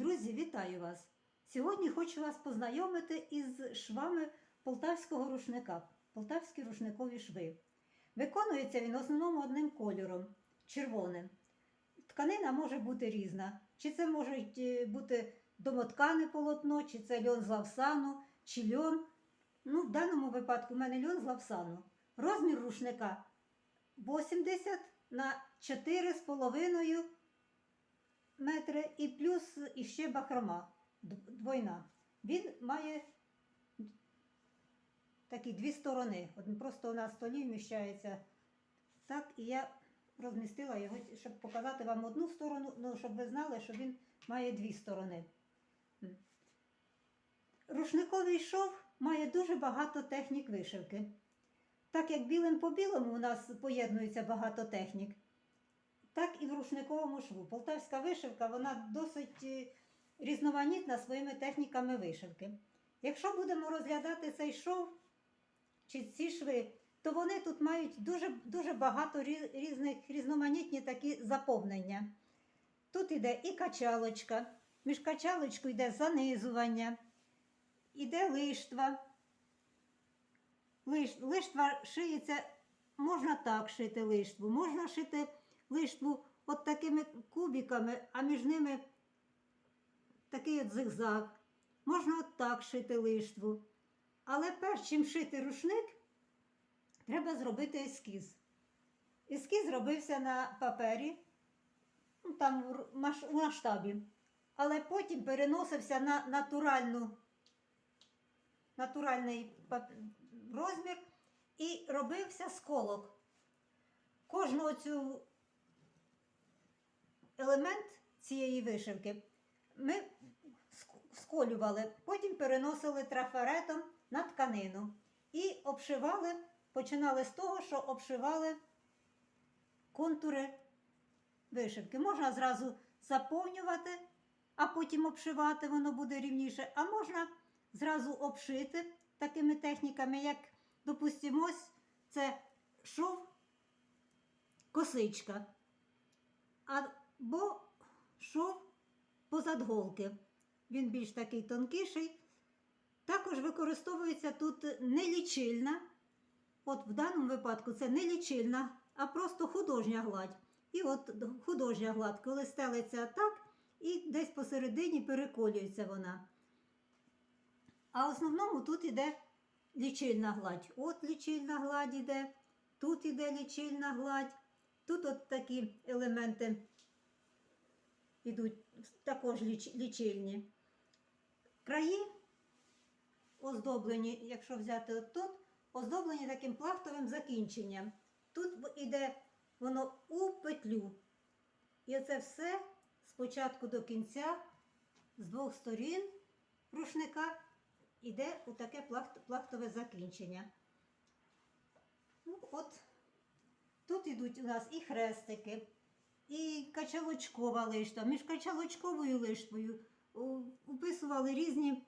Друзі, вітаю вас! Сьогодні хочу вас познайомити із швами полтавського рушника, полтавські рушникові шви. Виконується він в основному одним кольором червоним. Тканина може бути різна. Чи це може бути домоткане полотно, чи це льон з лавсану, чи льон. Ну, в даному випадку в мене льон з лавсану. Розмір рушника 80 на 4,5 метри і плюс іще бахрома двойна. Він має такі дві сторони. От просто на столі вміщається так, і я розмістила його, щоб показати вам одну сторону, ну, щоб ви знали, що він має дві сторони. Рушниковий шов має дуже багато технік вишивки. Так як білим по білому у нас поєднується багато технік, так і в рушниковому шву. Полтавська вишивка вона досить е, різноманітна своїми техніками вишивки. Якщо будемо розглядати цей шов чи ці шви, то вони тут мають дуже, дуже багато різних різноманітні такі заповнення. Тут іде і качалочка, між качалочкою йде занизування, іде лиштва. Лиш, лиштва шиється, можна так шити лиштву, можна шити лиштву от такими кубиками, а між ними такий от зигзаг. Можна от так шити лиштву. Але перш чим шити рушник, треба зробити ескіз. Ескіз робився на папері, ну, там в масштабі, але потім переносився на натуральну, натуральний розмір і робився сколок. Кожного цю елемент цієї вишивки ми сколювали, потім переносили трафаретом на тканину і обшивали, починали з того, що обшивали контури вишивки. Можна зразу заповнювати, а потім обшивати, воно буде рівніше, а можна зразу обшити такими техніками, як, допустимо, це шов косичка, або шов позадголки. Він більш такий тонкіший. Також використовується тут не лічильна. От в даному випадку це не лічильна, а просто художня гладь. І от художня гладь, коли стелиться так, і десь посередині переколюється вона. А в основному тут іде лічильна гладь. От лічильна гладь іде, тут іде лічильна гладь, тут от такі елементи ідуть також ліч- лічильні. Краї оздоблені, якщо взяти от тут, оздоблені таким плахтовим закінченням. Тут іде воно у петлю. І оце все спочатку до кінця, з двох сторін рушника іде у таке плахтове закінчення. Ну, от тут ідуть у нас і хрестики, і качалочкова лиштва. Між качалочковою лиштвою у- різні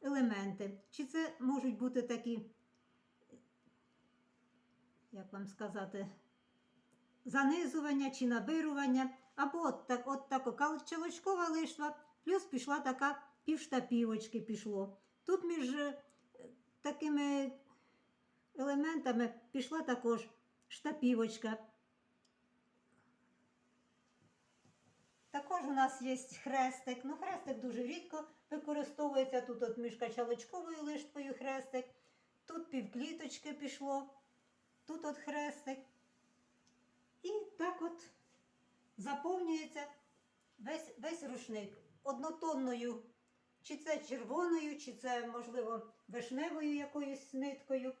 елементи. Чи це можуть бути такі, як вам сказати, занизування чи набирування, або от, так, от тако качалочкова лиштва, плюс пішла така півштапівочки пішло. Тут між е, такими елементами пішла також штапівочка. Також у нас є хрестик. Ну, хрестик дуже рідко використовується. Тут от між качалочковою лиштвою хрестик, тут півкліточки пішло, тут от хрестик. І так от заповнюється весь, весь рушник однотонною, чи це червоною, чи це, можливо, вишневою якоюсь ниткою.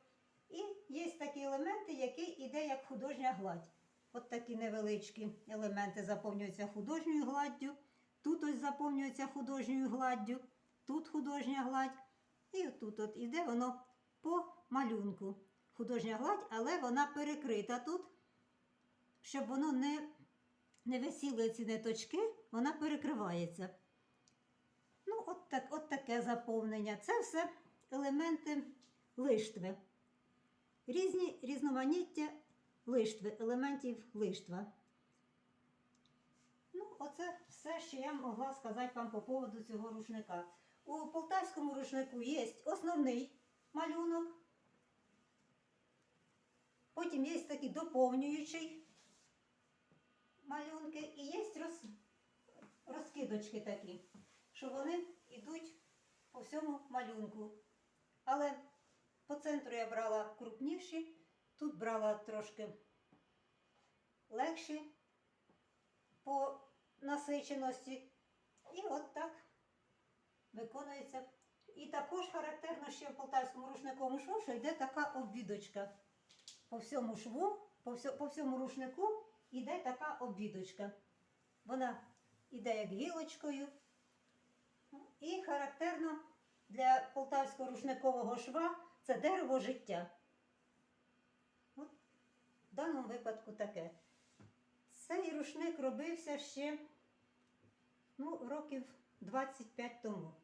І є такі елементи, які йде як художня гладь. От такі невеличкі елементи заповнюються художньою гладдю. Тут ось заповнюється художньою гладдю, тут художня гладь. І тут от іде воно по малюнку. Художня гладь, але вона перекрита тут, щоб воно не, не висіли ці ниточки, вона перекривається. Ну, от, так, от таке заповнення. Це все елементи лиштви. Різні різноманіття лиштви, елементів лиштва. Ну, оце все, що я могла сказати вам по поводу цього рушника. У полтавському рушнику є основний малюнок. Потім є такий доповнюючий малюнки і є роз, розкидочки такі, що вони йдуть по всьому малюнку. Але по центру я брала крупніші, тут брала трошки легші по насиченості. І от так виконується. І також характерно ще в полтавському рушниковому шву, що йде така обвідочка. По всьому шву, по, всьо- по всьому рушнику йде така обвідочка. Вона йде як гілочкою. І характерно для полтавського рушникового шва це дерево життя. Даному випадку таке. Цей рушник робився ще ну, років 25 тому.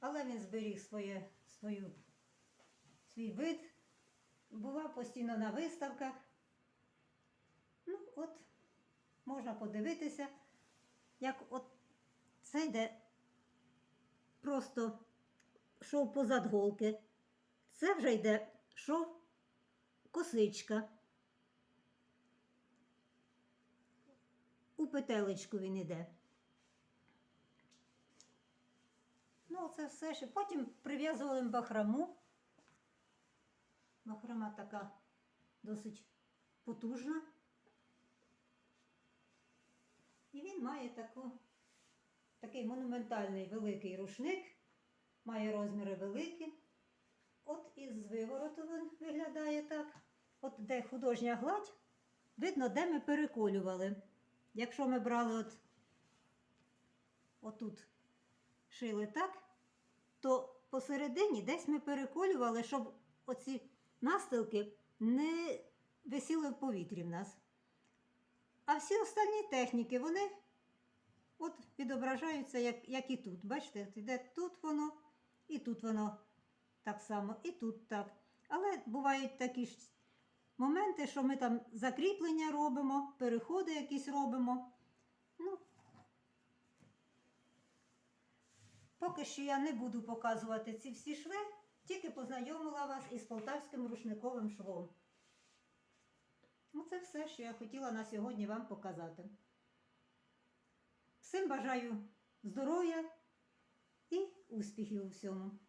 Але він зберіг своє, свою, свій вид, бував постійно на виставках. Ну, от, можна подивитися, як от це йде просто шов позад голки. Це вже йде шов косичка. Петелечку він іде. Ну, це все ще. Потім прив'язували бахраму. Бахрама така досить потужна. І він має таку, такий монументальний великий рушник, має розміри великі. От із вивороту він виглядає так. От де художня гладь, видно, де ми переколювали. Якщо ми брали от отут шили так, то посередині десь ми переколювали, щоб оці настилки не висіли в повітрі в нас. А всі останні техніки, вони от відображаються, як, як і тут. Бачите, іде тут воно, і тут воно так само, і тут так. Але бувають такі ж моменти, що ми там закріплення робимо, переходи якісь робимо. Ну, поки що я не буду показувати ці всі шви, тільки познайомила вас із полтавським рушниковим швом. Ну, це все, що я хотіла на сьогодні вам показати. Всім бажаю здоров'я і успіхів у всьому.